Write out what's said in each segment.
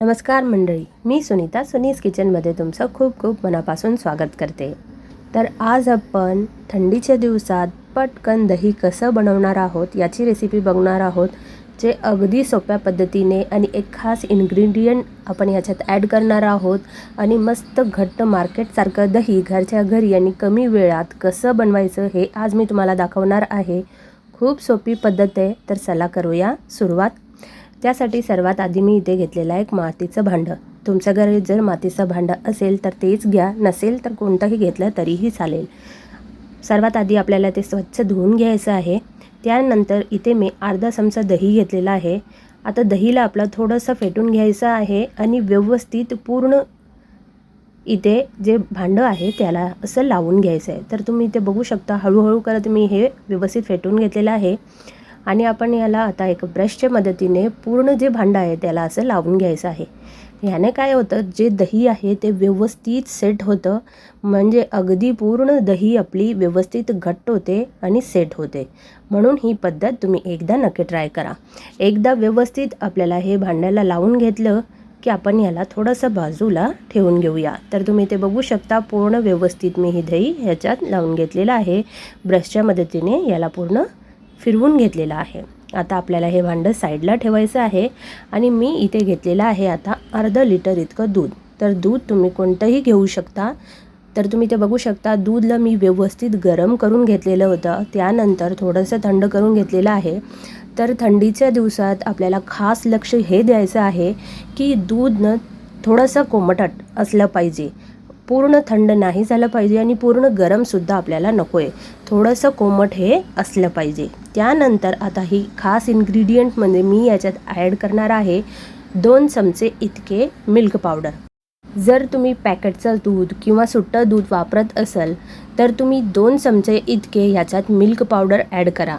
नमस्कार मंडळी मी सुनीता सुनीस किचनमध्ये तुमचं खूप खूप मनापासून स्वागत करते. तर आज आपण थंडीच्या दिवसात पटकन दही कसं बनवणार आहोत याची रेसिपी बघणार आहोत जे अगदी सोप्या पद्धतीने आणि एक खास इन्ग्रेडियंट आपण याच्यात ॲड करणार आहोत आणि मस्त घट्ट मार्केटसारखं दही घरच्या घरी आणि कमी वेळात कसं बनवायचं हे आज मी तुम्हाला दाखवणार आहे. खूप सोपी पद्धत आहे तर चला करूया सुरुवात. त्यासाठी सर्वात आधी मी इथे घेतलेलं आहे एक मातीचं भांडं. तुमच्या घरी जर मातीचं भांडं असेल तर तेच घ्या नसेल तर कोणतंही घेतलं तरीही चालेल. सर्वात आधी आपल्याला ते स्वच्छ धुवून घ्यायचं आहे. त्यानंतर इथे मी अर्धा चमचा दही घेतलेला आहे. आता दहीला आपलं थोडंसं फेटून घ्यायचं आहे आणि व्यवस्थित पूर्ण इथे जे भांडं आहे त्याला असं लावून घ्यायचं आहे. तर तुम्ही इथे बघू शकता हळूहळू करत मी हे व्यवस्थित फेटून घेतलेलं आहे. आणि आपण याला आता एक ब्रशच्या मदतीने पूर्ण जे भांडं आहे त्याला असं लावून घ्यायचं आहे. ह्याने काय होतं जे दही आहे ते व्यवस्थित सेट होतं. म्हणजे अगदी पूर्ण दही आपली व्यवस्थित घट्ट होते आणि सेट होते. म्हणून ही पद्धत तुम्ही एकदा नक्की ट्राय करा. एकदा व्यवस्थित आपल्याला हे भांड्याला लावून घेतलं की आपण याला थोडंसं बाजूला ठेवून घेऊया. तर तुम्ही ते बघू शकता पूर्ण व्यवस्थित मी ही दही ह्याच्यात लावून घेतलेलं आहे. ब्रशच्या मदतीने याला पूर्ण फिरवून घेतलेलं आहे. आता आपल्याला हे भांडं साईडला ठेवायचं आहे आणि मी इथे घेतलेलं आहे आता अर्धं लिटर इतकं दूध. तर दूध तुम्ही कोणतंही घेऊ शकता. तर तुम्ही ते बघू शकता दूधला मी व्यवस्थित गरम करून घेतलेलं होतं. त्यानंतर थोडंसं थंड करून घेतलेलं आहे. तर थंडीच्या दिवसात आपल्याला खास लक्ष हे द्यायचं आहे की दूध न थोडंसं कोमटट असलं पाहिजे. पूर्ण थंड नाही झालं पाहिजे आणि पूर्ण गरमसुद्धा आपल्याला नको आहे थोडंसं कोमट हे असलं पाहिजे. त्यानंतर आता ही खास इन्ग्रेडियंटमध्ये मी याच्यात ॲड करणार आहे दोन चमचे इतके मिल्क पावडर जर तुम्ही पॅकेटचं दूध किंवा सुट्टं दूध वापरत असाल तर तुम्ही दोन चमचे इतके ह्याच्यात मिल्क पावडर ॲड करा.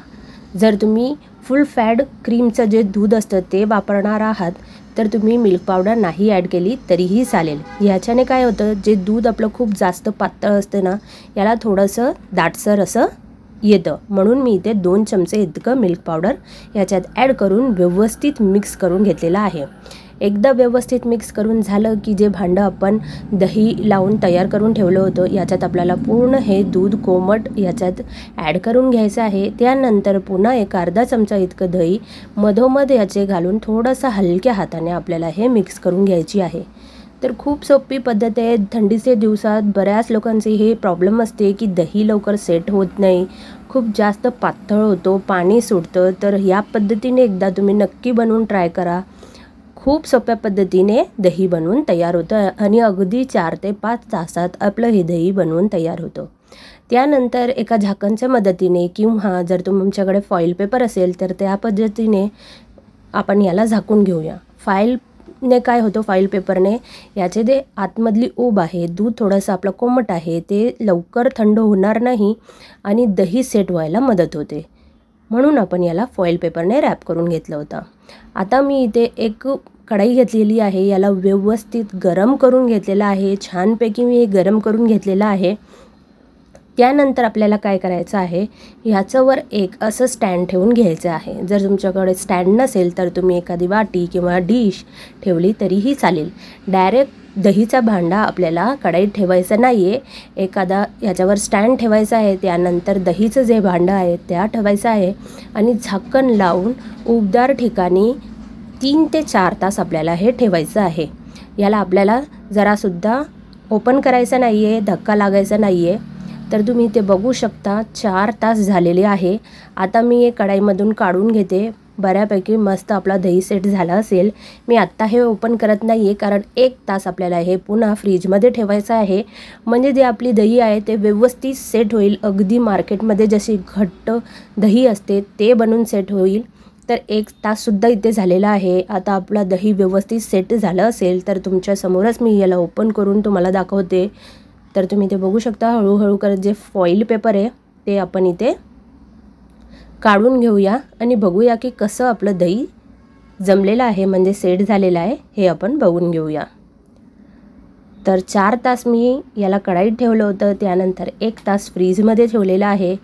जर तुम्ही फुल फॅड क्रीमचं जे दूध असतं ते वापरणार आहात तर तुम्ही मिल्क पावडर नाही ॲड केली तरीही चालेल. ह्याच्याने काय होतं जे दूध आपलं खूप जास्त पातळ असतं ना याला थोडंसं दाटसर असं येतं. म्हणून मी इथे दोन चमचे इतकं मिल्क पावडर याच्यात ॲड करून व्यवस्थित मिक्स करून घेतलेलं आहे. एकदा व्यवस्थित मिक्स करून झालं की जे भांडं आपण दही लावून तयार करून ठेवलं होतं याच्यात आपल्याला पूर्ण हे दूध कोमट याच्यात ॲड करून घ्यायचं आहे. त्यानंतर पुन्हा एक अर्धा चमचा इतकं दही मधोमध याचे घालून थोडंसं हलक्या हाताने आपल्याला हे मिक्स करून घ्यायची आहे. तर खूप सोपी पद्धत आहे. थंडीचे दिवसात बऱ्याच लोकांचे हे प्रॉब्लेम असते की दही लवकर सेट होत नाही. खूप जास्त पातळ होतो पाणी सुटतं. तर या पद्धतीने एकदा तुम्ही नक्की बनवून ट्राय करा. खूप सोप्या पद्धतीने दही बनवून तयार होतं आणि अगदी चार ते पाच तासात आपलं हे दही बनवून तयार होतं. त्यानंतर एका झाकणच्या मदतीने किंवा जर तुमच्याकडे फॉईल पेपर असेल तर त्या पद्धतीने आपण याला झाकून घेऊया. फाईल ने काय होतं फाईल पेपरने याचे जे आतमधली ऊब आहे दूध थोडंसं आपलं कोमट आहे ते लवकर थंड होणार नाही आणि दही सेट व्हायला मदत होते. म्हणून आपण याला फॉईल पेपरने रॅप करून घेतलं होतं. आता मी इथे एक कढाई घेतलेली आहे याला व्यवस्थित गरम करून घेतलेलं आहे छानपैकी मी हे गरम करून घेतलेलं आहे. त्यानंतर आपल्याला काय करायचं आहे? ह्याच्यावर एक असं स्टँड ठेवून घ्यायचं आहे. जर तुमच्याकडे स्टँड नसेल तर तुम्ही एखादी वाटी किंवा डिश ठेवली तरीही चालेल. डायरेक्ट दहीचा भांडा आपल्याला कढईत ठेवायचा नाही आहे एखादा ह्याच्यावर स्टँड ठेवायचा आहे त्यानंतर दहीचं जे भांडं आहे त्या ठेवायचं आहे आणि झाकण लावून उबदार ठिकाणी तीन ते चार तास आपल्याला हे ठेवायचं आहे. याला आपल्याला जरासुद्धा ओपन करायचं नाही आहे धक्का लागायचा नाही आहे तर तुम्ही ते बघू शकता चार तास झालेले आहे. आता मी हे कढाईमधून काढून घेते. बऱ्यापैकी मस्त आपला दही सेट झाला असेल. मी आत्ता हे ओपन करत नाही आहे कारण एक तास आपल्याला हे पुन्हा फ्रीजमध्ये ठेवायचं आहे. म्हणजे जे आपली दही आहे ते व्यवस्थित सेट होईल. अगदी मार्केटमध्ये जशी घट्ट दही असते ते बनून सेट होईल. तर एक ताससुद्धा इथे झालेला आहे. आता आपला दही व्यवस्थित सेट झालं असेल तर तुमच्यासमोरच मी याला ओपन करून तुम्हाला दाखवते. तर तुम्ही ते बघू शकता हळूहळू करत जे फॉईल पेपर आहे ते आपण इथे काढून घेऊया आणि बघूया की कसं आपलं दही जमलेलं आहे म्हणजे सेट झालेलं आहे हे आपण बघून घेऊया. तर चार तास मी याला कढाईत ठेवलं होतं त्यानंतर एक तास फ्रीजमध्ये ठेवलेलं आहे.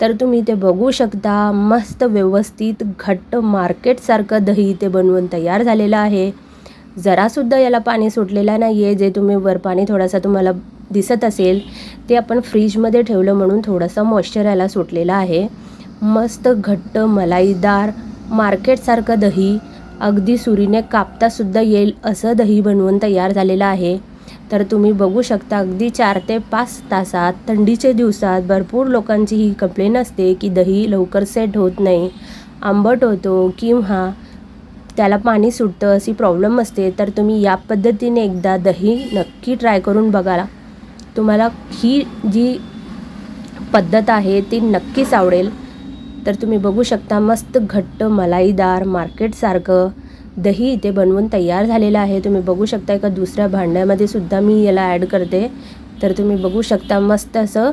तर तुम्ही ते बघू शकता मस्त व्यवस्थित घट्ट मार्केटसारखं दही इथे बनवून तयार झालेलं आहे. जरासुद्धा याला पाणी सुटलेलं नाही आहे जे तुम्ही वर पाणी थोडासा तुम्हाला दिसत असेल ते आपण फ्रीजमध्ये ठेवलं म्हणून थोडंसं मॉइश्चर याला सुटलेलं आहे. मस्त घट्ट मलाईदार मार्केटसारखं दही अगदी सुरीने कापतासुद्धा येईल असं दही बनवून तयार झालेलं आहे. तर तुम्ही बघू शकता अगदी चार ते पाच तासात थंडीच्या दिवसात भरपूर लोकांची ही कंप्लेन असते की दही लवकर सेट होत नाही आंबट होतो किंवा त्याला पाणी सुटतं अशी प्रॉब्लेम असते. तर तुम्ही या पद्धतीने एकदा दही नक्की ट्राय करून बघाला तुम्हाला ही जी पद्धत आहे ती नक्कीच आवडेल. तर तुम्ही बघू शकता मस्त घट्ट मलाईदार मार्केटसारखं दही इथे बनवून तयार झालेलं आहे. तुम्ही बघू शकता एका दुसऱ्या भांड्यामध्ये सुद्धा मी याला ॲड करते. तर तुम्ही बघू शकता मस्त असं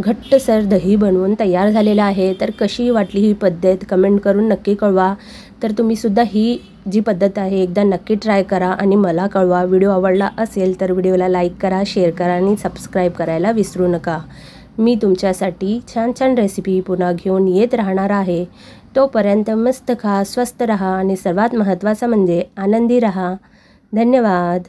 घट्टसर दही बनवून तयार झालेलं आहे. तर कशी वाटली ही पद्धत? कमेंट करून नक्की कळवा. तर तुम्हीसुद्धा ही जी पद्धत आहे एकदा नक्की ट्राय करा आणि मला कळवा. व्हिडिओ आवडला असेल तर व्हिडिओला लाईक करा शेअर करा आणि सबस्क्राईब करायला विसरू नका. मी तुमच्यासाठी छान छान रेसिपी पुन्हा घेऊन येत राहणार आहे. तोपर्यंत मस्त खा स्वस्त रहा आणि सर्वात महत्त्वाचं म्हणजे आनंदी रहा. धन्यवाद.